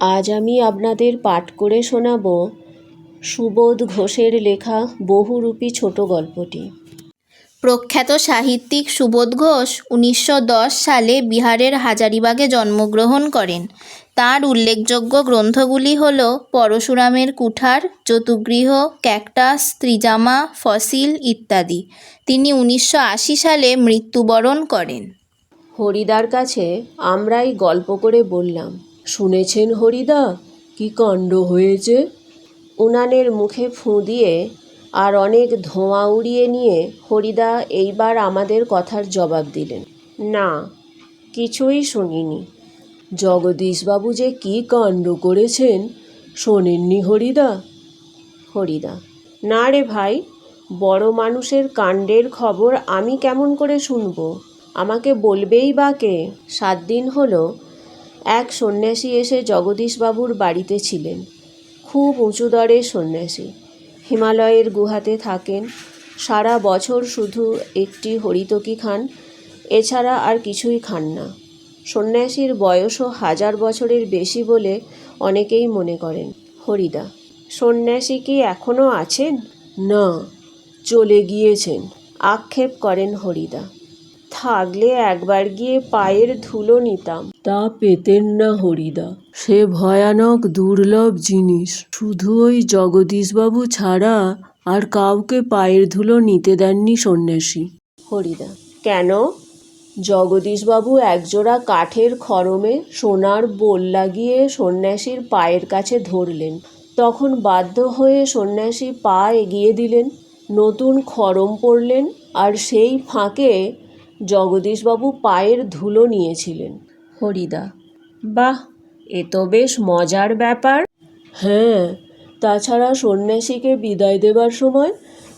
আজ আমি আপনাদের পাঠ করে শোনাব সুবোধ ঘোষের লেখা বহুরূপী ছোট গল্পটি। প্রখ্যাত সাহিত্যিক সুবোধ ঘোষ উনিশশো দশ সালে বিহারের হাজারিবাগে জন্মগ্রহণ করেন। তার উল্লেখযোগ্য গ্রন্থগুলি হল পরশুরামের কুঠার চতুগৃহ ক্যাকটাস ত্রিজামা ফসিল ইত্যাদি। তিনি উনিশশো আশি সালে মৃত্যুবরণ করেন। হরিদার কাছে আমরাই গল্প করে বললাম শুনেছেন হরিদা? কি কাণ্ড হয়েছে? উনানের মুখে ফুঁ দিয়ে আর অনেক ধোঁয়া উড়িয়ে নিয়ে হরিদা এইবার আমাদের কথার জবাব দিলেন। না, কিছুই শুনিনি। জগদীশবাবু যে কি কাণ্ড করেছেন, শোনেননি হরিদা? হরিদা, না রে ভাই, বড় মানুষের কাণ্ডের খবর আমি কেমন করে শুনব? আমাকে বলবেই বা কে? সাত দিন হলো এক সন্ন্যাসী এসে জগদীশবাবুর বাড়িতে ছিলেন। খুব উঁচু দরের সন্ন্যাসী। হিমালয়ের গুহাতে থাকেন। সারা বছর শুধু একটি হরিতকি খান, এছাড়া আর কিছুই খান না। সন্ন্যাসীর বয়সও হাজার বছরের বেশি বলে অনেকেই মনে করেন হরিদা। সন্ন্যাসী কি এখনও আছেন? না, চলে গিয়েছেন, আক্ষেপ করেন হরিদা। থাকলে একবার গিয়ে পায়ের ধুলো নিতাম। তা পেতেন না হরিদা সে ভয়ানক দুর্লভ জিনিস। শুধু ওই জগদীশবাবু ছাড়া আর কাউকে পায়ের ধুলো নিতে দেননি সন্ন্যাসী। হরিদা কেন? জগদীশবাবু একজোড়া কাঠের খড়মে সোনার বোল লাগিয়ে সন্ন্যাসীর পায়ের কাছে ধরলেন। তখন বাধ্য হয়ে সন্ন্যাসী পা এগিয়ে দিলেন নতুন খরম পড়লেন আর সেই ফাঁকে জগদীশবাবু পায়ের ধুলো নিয়েছিলেন। হরিদা বাহ এ তো বেশ মজার ব্যাপার। হ্যাঁ তাছাড়া সন্ন্যাসীকে বিদায় দেবার সময়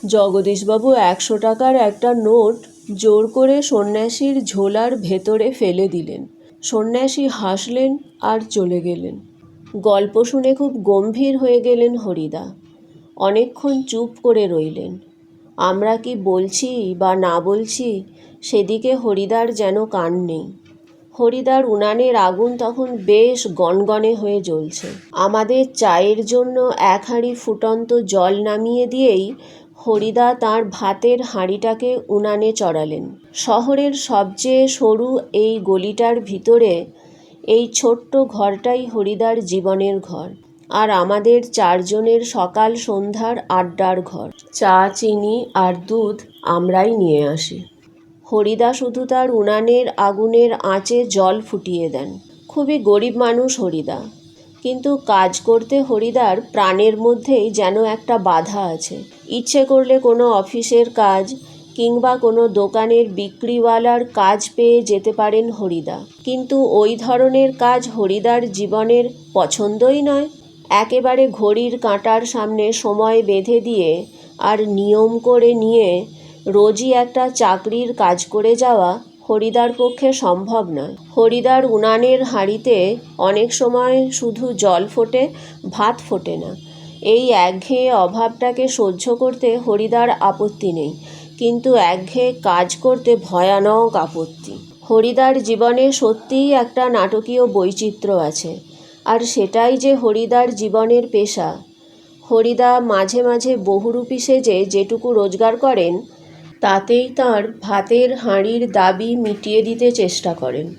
জগদীশবাবু একশো টাকার একটা নোট জোর করে সন্ন্যাসীর ঝোলার ভেতরে ফেলে দিলেন। সন্ন্যাসী হাসলেন আর চলে গেলেন। গল্প শুনে খুব গম্ভীর হয়ে গেলেন হরিদা। অনেকক্ষণ চুপ করে রইলেন। আমরা কি বলছি বা না বলছি? সেদিকে হরিদার যেন কান নেই। হরিদার উনানের আগুন তখন বেশ গনগনে হয়ে জ্বলছে। আমাদের চায়ের জন্য এক হাঁড়ি ফুটন্ত জল নামিয়ে দিয়েই হরিদা তার ভাতের হাঁড়িটাকে উনানে চড়ালেন। শহরের সবচেয়ে সরু এই গলিটার ভিতরে এই ছোট্ট ঘরটাই হরিদার জীবনের ঘর। আর আমাদের চারজনের সকাল সন্ধ্যার আড্ডার ঘর। চা, চিনি আর দুধ আমরাই নিয়ে আসি। হরিদা শুধু তার উনানের আগুনের আঁচে জল ফুটিয়ে দেন। খুবই গরিব মানুষ হরিদা। কিন্তু কাজ করতে হরিদার প্রাণের মধ্যেই যেন একটা বাধা আছে। ইচ্ছে করলে কোনো অফিসের কাজ কিংবা কোনো দোকানের বিক্রিওয়ালার কাজ পেয়ে যেতে পারেন হরিদা। কিন্তু ওই ধরনের কাজ হরিদার জীবনের পছন্দই নয়। একেবারে ঘড়ির কাঁটার সামনে সময় বেঁধে দিয়ে আর নিয়ম করে নিয়ে রোজই একটা চাকরির কাজ করে যাওয়া হরিদার পক্ষে সম্ভব নয়। হরিদার উনানের হাঁড়িতে অনেক সময় শুধু জল ফোটে, ভাত ফোটে না। এই একঘেয়ে অভাবটাকে সহ্য করতে হরিদার আপত্তি নেই, কিন্তু একঘেয়ে কাজ করতে ভয়ানক আপত্তি। হরিদার জীবনে সত্যিই একটা নাটকীয় বৈচিত্র্য আছে। আর সেটাই যে হরিদার জীবনের পেশা। হরিদা মাঝে মাঝে বহুরূপী সেজে যেটুকু রোজগার করেন, তাতেই তার ভাতের হাঁড়ির দাবি মিটিয়ে দিতে চেষ্টা করেন।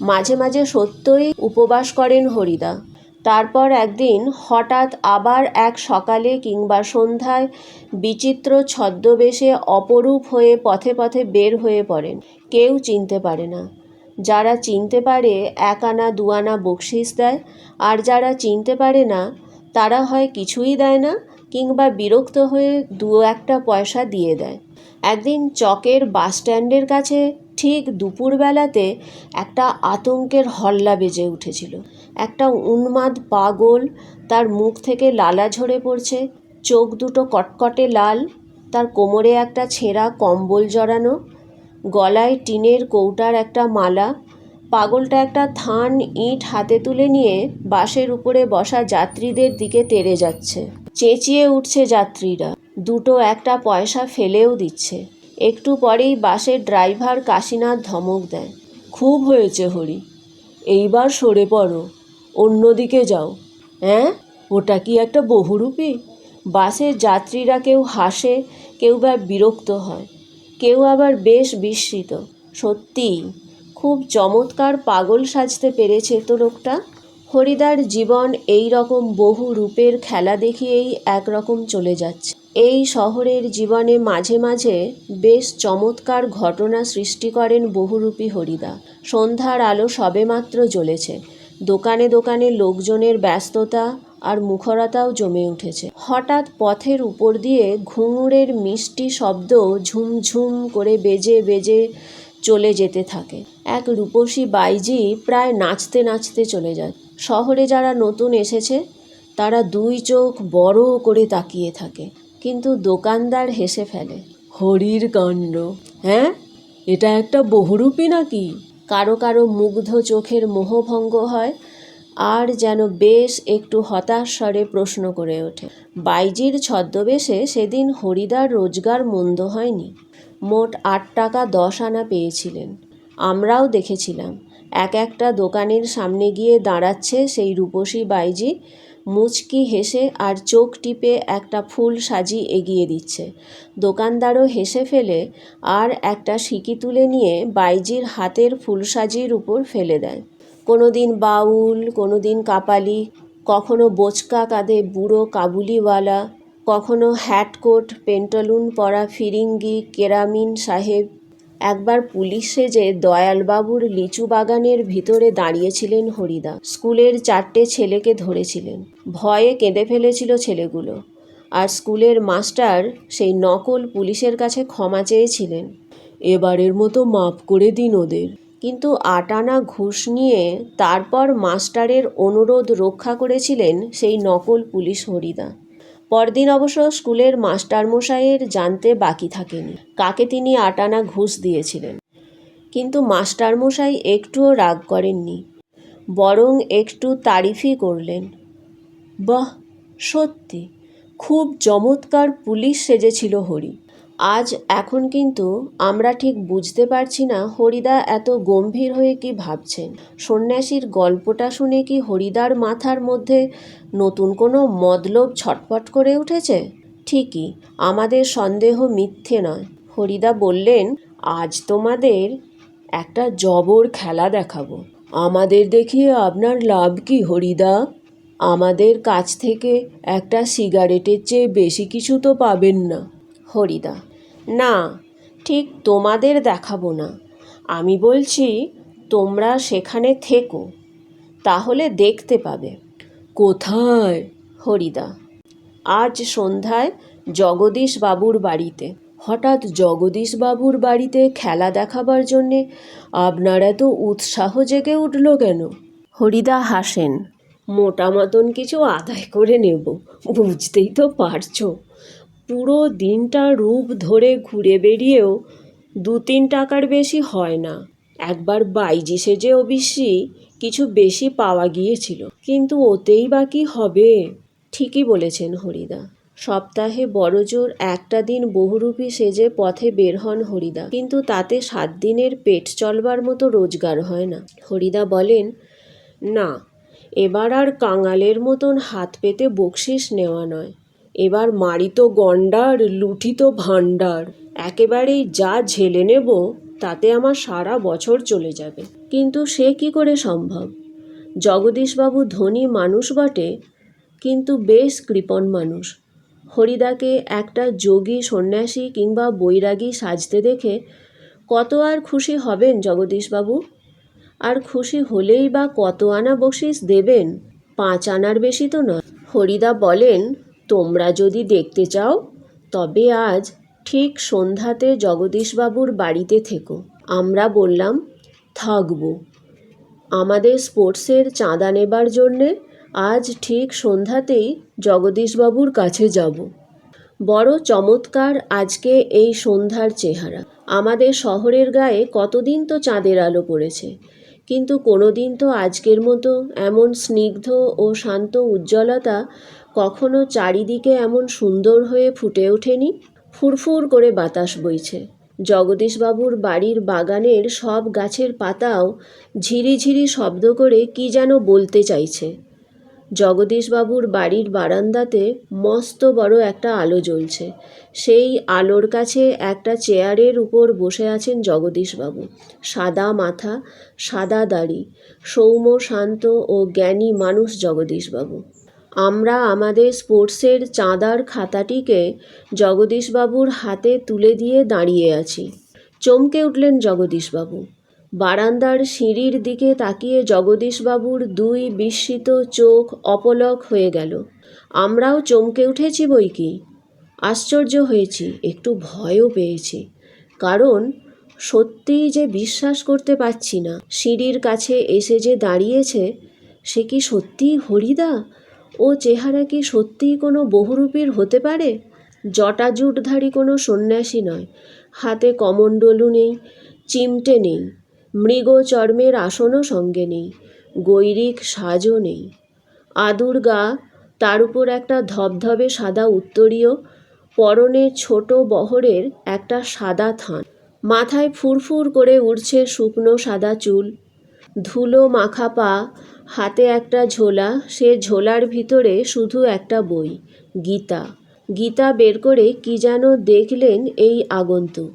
মাঝে মাঝে সত্যই উপবাস করেন হরিদা। তারপর একদিন হঠাৎ আবার এক সকালে কিংবা সন্ধ্যায় বিচিত্র ছদ্মবেশে অপরূপ হয়ে পথে পথে বের হয়ে পড়েন। কেউ চিনতে পারে না। যারা চিনতে পারে এক আনা, দু আনা বকশিস দেয়, আর যারা চিনতে পারে না, তারা হয় কিছুই দেয় না, কিংবা বিরক্ত হয়ে দু একটা পয়সা দিয়ে দেয়। একদিন চকের বাসস্ট্যান্ডের কাছে ঠিক দুপুরবেলাতে একটা আতঙ্কের হল্লা বেজে উঠেছিল। একটা উন্মাদ পাগল তার মুখ থেকে লালা ঝরে পড়ছে, চোখ দুটো কটকটে লাল, তার কোমরে একটা ছেঁড়া কম্বল জড়ানো গলায় টিনের কৌটার একটা মালা, পাগলটা একটা থান ইঁট হাতে তুলে নিয়ে বাসের উপরে বসা যাত্রীদের দিকে তেড়ে যাচ্ছে। চেঁচিয়ে উঠছে যাত্রীরা। দুটো একটা পয়সা ফেলেও দিচ্ছে। একটু পরেই বাসের ড্রাইভার কাশীনাথ ধমক দেয়, খুব হয়েছে হরি, এইবার সরে পড়ো, অন্যদিকে যাও। হ্যাঁ? ওটা কি একটা বহুরূপী? বাসের যাত্রীরা কেউ হাসে, কেউ বা বিরক্ত হয়। কেউ আবার বেশ বিস্মিত। সত্যিই খুব চমৎকার পাগল সাজতে পেরেছে তো লোকটা। হরিদার জীবন এই রকম বহু রূপের খেলা দেখিয়েই একরকম চলে যাচ্ছে। এই শহরের জীবনে মাঝে মাঝে বেশ চমৎকার ঘটনা সৃষ্টি করেন বহুরূপী হরিদা। সন্ধ্যার আলো সবেমাত্র জ্বলেছে। দোকানে দোকানে লোকজনের ব্যস্ততা আর মুখরতাও জমে উঠেছে। হঠাৎ পথের উপর দিয়ে ঘুঙুরের মিষ্টি শব্দ ঝুমঝুম করে বেজে বেজে চলে যেতে থাকে। এক রূপসী বাইজি প্রায় নাচতে নাচতে চলে যায়। শহরে যারা নতুন এসেছে, তারা দুই চোখ বড় করে তাকিয়ে থাকে, কিন্তু দোকানদার হেসে ফেলে, হরির কাণ্ড। হ্যাঁ? এটা একটা বহুরূপী নাকি? কারও কারও মুগ্ধ চোখের মোহভঙ্গ হয় আর যেন বেশ একটু হতাশ স্বরে প্রশ্ন করে ওঠে, বাইজির ছদ্মবেশে সেদিন হরিদার রোজগার মন্দ হয়নি। মোট আট টাকা দশ আনা পেয়েছিলেন। আমরাও দেখেছিলাম। এক একটা দোকানের সামনে গিয়ে দাঁড়াচ্ছে সেই রূপসী বাইজি। মুচকি হেসে আর চোখ টিপে একটা ফুল সাজি এগিয়ে দিচ্ছে। দোকানদারও হেসে ফেলে আর একটা সিকি তুলে নিয়ে বাইজির হাতের ফুলসাজির উপর ফেলে দেয়। কোনো দিন বাউল কোনো দিন কাপালি, কখনো বোচকা কাঁধে বুড়ো কাবুলিওয়ালা, কখনো হ্যাটকোট পেন্টালুন পরা ফিরিঙ্গি কেরামিন সাহেব। একবার পুলিশ সেজে দয়ালবাবুর লিচু বাগানের ভিতরে দাঁড়িয়েছিলেন হরিদা, স্কুলের চারটে ছেলেকে ধরেছিলেন। ভয়ে কেঁদে ফেলেছিল ছেলেগুলো। আর স্কুলের মাস্টার সেই নকল পুলিশের কাছে ক্ষমা চেয়েছিলেন। এবারের মতো মাফ করে দিন ওদের। কিন্তু আট আনা ঘুষ নিয়ে তারপর মাস্টারের অনুরোধ রক্ষা করেছিলেন সেই নকল পুলিশ হরিদা। পরদিন অবশ্য স্কুলের মাস্টারমশাইয়ের জানতে বাকি থাকেনি, কাকে তিনি আট আনা ঘুষ দিয়েছিলেন। কিন্তু মাস্টারমশাই একটুও রাগ করেননি, বরং একটু তারিফই করলেন। বাহ, সত্যি, খুব চমৎকার পুলিশ সেজেছিল হরি। আজ এখন কিন্তু আমরা ঠিক বুঝতে পারছি না হরিদা এত গম্ভীর হয়ে কি ভাবছেন। সন্ন্যাসীর গল্পটা শুনে কি হরিদার মাথার মধ্যে নতুন কোনো মতলব ছটফট করে উঠেছে? ঠিকই, আমাদের সন্দেহ মিথ্যে নয়। হরিদা বললেন, আজ তোমাদের একটা জবর খেলা দেখাবো। আমাদের দেখিয়ে আপনার লাভ কি হরিদা? আমাদের কাছ থেকে একটা সিগারেটের চেয়ে বেশি কিছু তো পাবেন না। হরিদা, না, ঠিক তোমাদের দেখাবো না। আমি বলছি, তোমরা সেখানে থেকো, তাহলে দেখতে পাবে। কোথায়? হরিদা, আজ সন্ধ্যায় জগদীশ বাবুর বাড়িতে। হঠাৎ জগদীশ বাবুর বাড়িতে খেলা দেখাবার জন্যে আপনার এত উৎসাহ জেগে উঠল কেন? হরিদা হাসেন, মোটা মতন কিছু আদায় করে নেব, বুঝতেই তো পারছ। পুরো দিনটা রূপ ধরে ঘুরে বেরিয়েও দু তিন টাকার বেশি হয় না। একবার বাইজি সেজে অবশ্যই কিছু বেশি পাওয়া গিয়েছিল। কিন্তু ওতেই বা কি হবে? ঠিকই বলেছেন হরিদা। সপ্তাহে বড়জোর একটা দিন বহুরূপী সেজে পথে বের হন হরিদা। কিন্তু তাতে সাত দিনের পেট চলবার মতো রোজগার হয় না। হরিদা বলেন, না, এবার আর কাঙালের মতন হাত পেতে বকশিস নেওয়া নয়। এবার মারিত গন্ডার লুঠিত ভাণ্ডার, একেবারেই যা ঝেলে নেব, তাতে আমার সারা বছর চলে যাবে। কিন্তু সে কি করে সম্ভব? জগদীশবাবু ধনী মানুষ বটে, কিন্তু বেশ কৃপণ মানুষ। হরিদাকে একটা যোগী সন্ন্যাসী কিংবা বৈরাগী সাজতে দেখে কত আর খুশি হবেন জগদীশবাবু? আর খুশি হলেই বা কত আনা বকশিস দেবেন? পাঁচ আনার বেশি তো নয়। হরিদা বলেন তোমরা যদি দেখতে চাও, তবে আজ ঠিক সন্ধ্যাতে জগদীশবাবুর বাড়িতে থেকো। আমরা বললাম, থাকব। আমাদের স্পোর্টসের চাঁদা নেবার জন্যে আজ ঠিক সন্ধ্যাতেই জগদীশবাবুর কাছে যাব। বড় চমৎকার আজকে এই সন্ধ্যার চেহারা। আমাদের শহরের গায়ে কতদিন তো চাঁদের আলো পড়েছে। কিন্তু কোনো দিন তো আজকের মতো এমন স্নিগ্ধ ও শান্ত উজ্জ্বলতা কখনো চারিদিকে এমন সুন্দর হয়ে ফুটে ওঠেনি? ফুরফুর করে বাতাস বইছে। জগদীশবাবুর বাড়ির বাগানের সব গাছের পাতাও ঝিরিঝিরি শব্দ করে কি যেন বলতে চাইছে। জগদীশবাবুর বাড়ির বারান্দাতে মস্ত বড় একটা আলো জ্বলছে। সেই আলোর কাছে একটা চেয়ারের উপর বসে আছেন জগদীশবাবু। সাদা মাথা, সাদা দাড়ি, সৌম্য শান্ত ও জ্ঞানী মানুষ জগদীশবাবু। আমরা আমাদের স্পোর্টসের চাঁদার খাতাটিকে জগদীশবাবুর হাতে তুলে দিয়ে দাঁড়িয়ে আছি। চমকে উঠলেন জগদীশবাবু। বারান্দার সিঁড়ির দিকে তাকিয়ে জগদীশবাবুর দুই বিস্মিত চোখ অপলক হয়ে গেল। আমরাও চমকে উঠেছি বই কি? আশ্চর্য হয়েছি, একটু ভয়ও পেয়েছি। কারণ সত্যিই যে বিশ্বাস করতে পারছি না। সিঁড়ির কাছে এসে যে দাঁড়িয়েছে, সে কি সত্যিই হরিদা? ও চেহারা কি সত্যিই কোনো বহুরূপীর হতে পারে? জটাজুটধারী কোনো সন্ন্যাসী নয়। হাতে কমণ্ডলু নেই, চিমটে নেই, মৃগ চর্মের আসনও সঙ্গে নেই, গৈরিক সাজও নেই। আদুর গা, তার উপর একটা ধবধবে সাদা উত্তরীয়, পরনে ছোট বহরের একটা সাদা থান। মাথায় ফুরফুর করে উঠছে শুকনো সাদা চুল। ধুলো মাখা পা, হাতে একটা ঝোলা, সে ঝোলার ভিতরে শুধু একটা বই, গীতা। গীতা বের করে কি যেন দেখলেন এই আগন্তুক।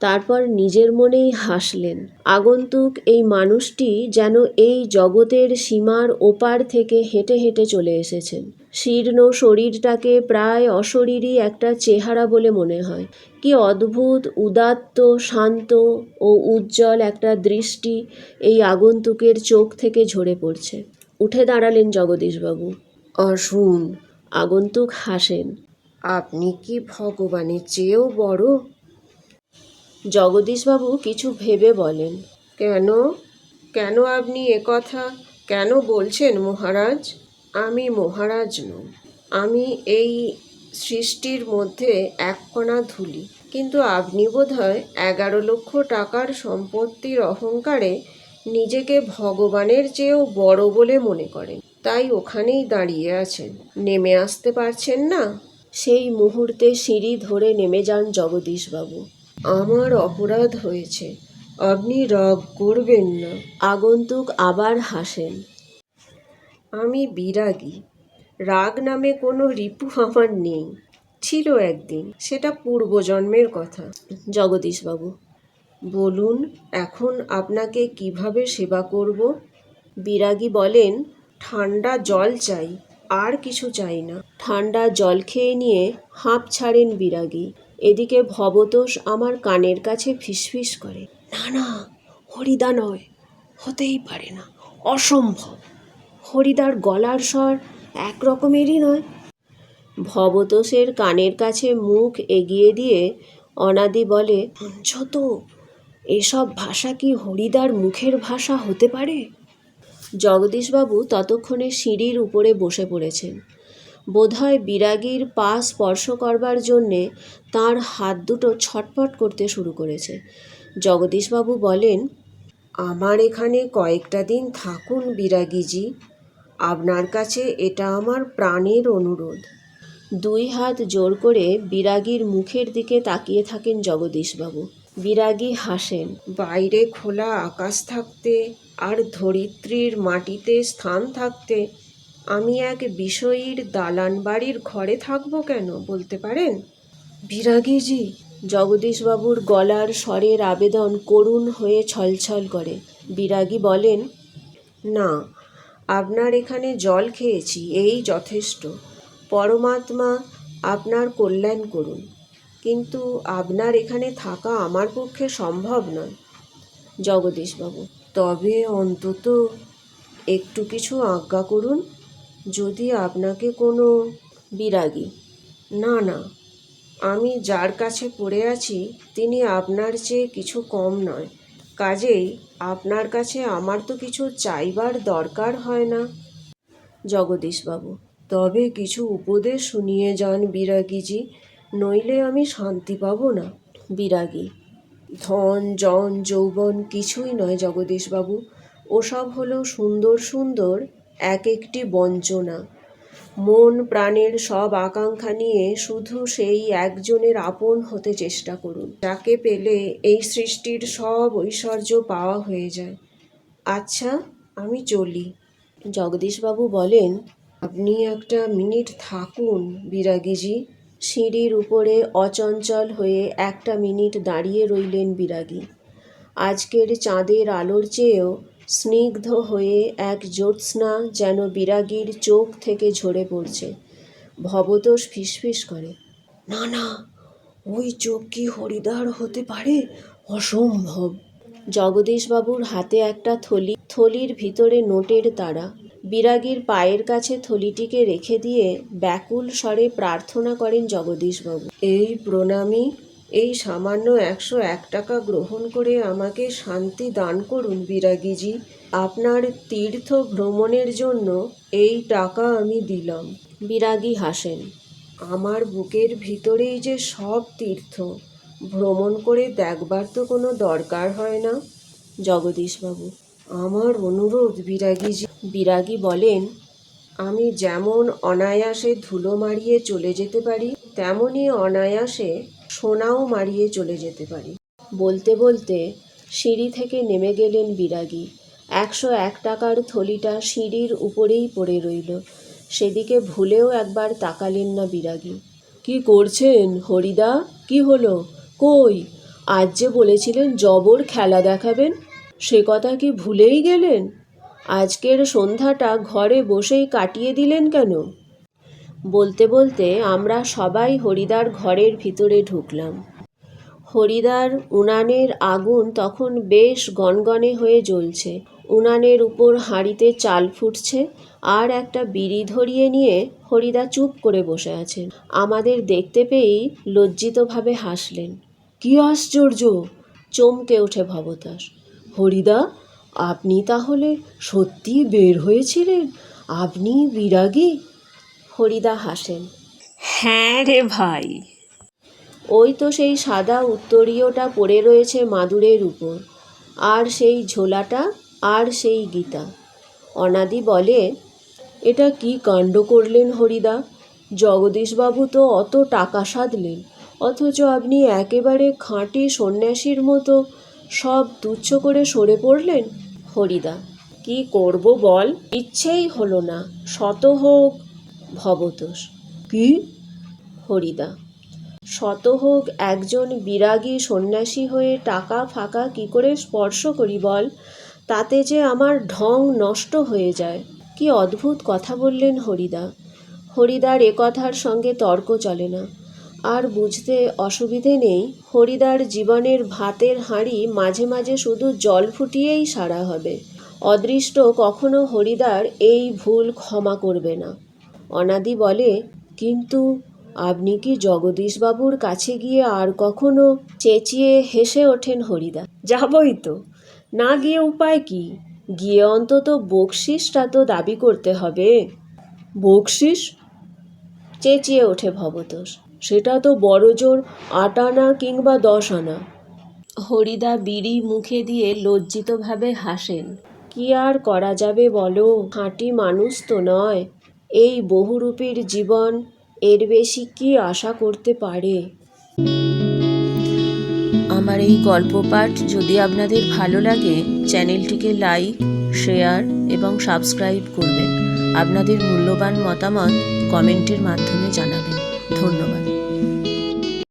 তারপর নিজের মনেই হাসলেন। আগন্তুক এই মানুষটি যেন এই জগতের সীমার ওপার থেকে হেঁটে হেঁটে চলে এসেছেন। শীর্ণ শরীরটাকে প্রায় অশরীরই একটা চেহারা বলে মনে হয়। কি অদ্ভুত উদাত্ত শান্ত ও উজ্জ্বল একটা দৃষ্টি এই আগন্তুকের চোখ থেকে ঝরে পড়ছে। উঠে দাঁড়ালেন জগদীশবাবু। আসুন আগন্তুক হাসেন। আপনি কি ভগবানের চেয়েও বড়? জগদীশবাবু কিছু ভেবে বলেন। কেন? কেন আপনি একথা কেন বলছেন মহারাজ? আমি মহারাজ নই। আমি এই সৃষ্টির মধ্যে এক কণা ধুলি। কিন্তু আপনি বোধহয় এগারো লক্ষ টাকার সম্পত্তির অহংকারে নিজেকে ভগবানের চেয়েও বড় বলে মনে করেন। তাই ওখানেই দাঁড়িয়ে আছেন। নেমে আসতে পারছেন না? সেই মুহূর্তে সিঁড়ি ধরে নেমে যান জগদীশবাবু। আমার অপরাধ হয়েছে। আপনি রাগ করবেন না। আগন্তুক আবার হাসেন। আমি বিরাগী। রাগ নামে কোনো রিপু আমার নেই। ছিল একদিন, সেটা পূর্বজন্মের কথা। জগদীশবাবু, বলুন, এখন আপনাকে কীভাবে সেবা করব? বিরাগী বলেন, ঠান্ডা জল চাই, আর কিছু চাই না। ঠান্ডা জল খেয়ে নিয়ে হাঁপ ছাড়েন বিরাগী। এদিকে ভবতোষ আমার কানের কাছে ফিসফিস করে। না না, হরিদা নয়, হতেই পারে না, অসম্ভব। হরিদার গলার স্বর এক রকমেরই নয়। ভবতোষের কানের কাছে মুখ এগিয়ে দিয়ে অনাদি বলে ছোট এসব ভাষা কি হরিদার মুখের ভাষা হতে পারে? জগদীশবাবু ততক্ষণে সিঁড়ির উপরে বসে পড়েছেন। বোধহয় বিরাগীর পা স্পর্শ করবার জন্যে তার হাত দুটো ছটফট করতে শুরু করেছে। জগদীশবাবু বলেন, আমার এখানে কয়েকটা দিন থাকুন বিরাগীজি। আপনার কাছে এটা আমার প্রাণের অনুরোধ। দুই হাত জোর করে বিরাগীর মুখের দিকে তাকিয়ে থাকেন জগদীশবাবু। বিরাগী হাসেন, বাইরে খোলা আকাশ থাকতে আর ধরিত্রীর মাটিতে স্থান থাকতে আমি এক বিষয়ীর দালান বাড়ির ঘরে থাকব কেন, বলতে পারেন? বিরাগীজি, জগদীশবাবুর গলার স্বরের আবেদন করুণ হয়ে ছলছল করে। বিরাগী বলেন, না আপনার এখানে জল খেয়েছি, এই যথেষ্ট। পরমাত্মা আপনার কল্যাণ করুন। কিন্তু আপনার এখানে থাকা আমার পক্ষে সম্ভব নয়। জগদীশবাবু, তবে অন্তত একটু কিছু আজ্ঞা করুন, যদি আপনাকে কোনো বিরাগী। না না, আমি যার কাছে পড়ে আছি, তিনি আপনার চেয়ে কিছু কম নয়। কাজেই আপনার কাছে আমার তো কিছু চাইবার দরকার হয় না। জগদীশবাবু, তবে কিছু উপদেশ শুনিয়ে যান বিরাগীজি, নইলে আমি শান্তি পাব না। বিরাগী, ধন, জন, যৌবন কিছুই নয় জগদীশবাবু, ওসব হলো সুন্দর সুন্দর এক একটি বঞ্চনা। মন, প্রাণের সব আকাঙ্ক্ষা নিয়ে শুধু সেই একজনের আপন হতে চেষ্টা করুন। যাকে পেলে এই সৃষ্টির সব ঐশ্বর্য পাওয়া হয়ে যায়। আচ্ছা আমি চলি। জগদীশবাবু বলেন, আপনি একটা মিনিট থাকুন, বিরাগীজি। সিঁড়ির উপরে অচঞ্চল হয়ে একটা মিনিট দাঁড়িয়ে রইলেন বিরাগী। আজকের চাঁদের আলোর চেয়েও স্নিগ্ধ হয়ে এক জ্যোৎস্না যেন বিরাগীর চোখ থেকে ঝরে পড়ছে। ভবতোষ ফিসফিস করে, না না, ওই চোখ কি হরিদার হতে পারে? অসম্ভব। জগদীশবাবুর হাতে একটা থলি, থলির ভিতরে নোটের তারা। বিরাগীর পায়ের কাছে থলিটিকে রেখে দিয়ে ব্যাকুল স্বরে প্রার্থনা করেন জগদীশবাবু। এই প্রণামী এই সামান্য একশো এক টাকা গ্রহণ করে আমাকে শান্তি দান করুন বিরাগীজি। আপনার তীর্থ ভ্রমণের জন্য এই টাকা আমি দিলাম। বিরাগী হাসেন, আমার বুকের ভিতরেই যে সব তীর্থ, ভ্রমণ করে দেখবার তো কোনো দরকার হয় না। জগদীশবাবু, আমার অনুরোধ বিরাগীজি। বিরাগী বলেন, আমি যেমন অনায়াসে ধুলো মারিয়ে চলে যেতে পারি তেমনই অনায়াসে সোনাও মারিয়ে চলে যেতে পারি। বলতে বলতে সিঁড়ি থেকে নেমে গেলেন বিরাগী। একশো এক টাকার থলিটা সিঁড়ির উপরেই পড়ে রইল। সেদিকে ভুলেও একবার তাকালেন না বিরাগী। কি করছেন হরিদা? কি হলো? কই? আজ যে বলেছিলেন জবর খেলা দেখাবেন, সে কথা কি ভুলেই গেলেন? আজকের সন্ধ্যাটা ঘরে বসেই কাটিয়ে দিলেন কেন? বলতে বলতে আমরা সবাই হরিদার ঘরের ভিতরে ঢুকলাম। হরিদার উনানের আগুন তখন বেশ গনগনে হয়ে জ্বলছে। উনানের উপর হাঁড়িতে চাল ফুটছে আর একটা বিড়ি ধরিয়ে নিয়ে হরিদা চুপ করে বসে আছেন। আমাদের দেখতে পেয়েই লজ্জিতভাবে হাসলেন। কি আশ্চর্য! চমকে ওঠে ভবতাস। হরিদা, আপনি তাহলে সত্যি বের হয়েছিলেন? আপনি বিরাগী? হরিদা হাসেন। হ্যাঁ রে ভাই। ওই তো সেই সাদা উত্তরীয়টা পড়ে রয়েছে মাদুরের উপর। আর সেই ঝোলাটা আর সেই গীতা। অনাদি বলে এটা কি কাণ্ড করলেন হরিদা? জগদীশবাবু তো অত টাকা সাধলেন। অথচ আপনি একেবারে খাঁটি সন্ন্যাসীর মতো সব তুচ্ছ করে সরে পড়লেন? হরিদা কি করব বল? ইচ্ছেই হলো না। শত হোক ভবতোষ। কি হরিদা। শত হোক একজন বিরাগী সন্ন্যাসী হয়ে টাকা ফাঁকা কি করে স্পর্শ করি বল? তাতে যে আমার ঢং নষ্ট হয়ে যায়। কি অদ্ভুত কথা বললেন হরিদা। হরিদার এ কথার সঙ্গে তর্ক চলে না। আর বুঝতে অসুবিধে নেই, হরিদার জীবনের ভাতের হাঁড়ি মাঝে মাঝে শুধু জল ফুটিয়েই সারা হবে। অদৃষ্ট কখনো হরিদার এই ভুল ক্ষমা করবে না। অনাদি বলে কিন্তু আপনি কি জগদীশবাবুর কাছে গিয়ে আর কখনো চেঁচিয়ে হেসে ওঠেন হরিদা? যাবই তো। না গিয়ে উপায় কি? গিয়ে অন্তত বকশিসটা তো দাবি করতে হবে। বকশিস? চেঁচিয়ে ওঠে ভবতোষ। সেটা তো বড় জোর আট আনা কিংবা দশ আনা হরিদা বিড়ি মুখে দিয়ে লজ্জিতভাবে হাসেন। কি আর করা যাবে বলো? খাঁটি মানুষ তো নয়। এই বহুরূপীর জীবন এর বেশি কি আশা করতে পারে? আমার এই গল্প পাঠ যদি আপনাদের ভালো লাগে, চ্যানেলটিকে লাইক, শেয়ার এবং সাবস্ক্রাইব করবেন। আপনাদের মূল্যবান মতামত কমেন্টের মাধ্যমে জানাবেন।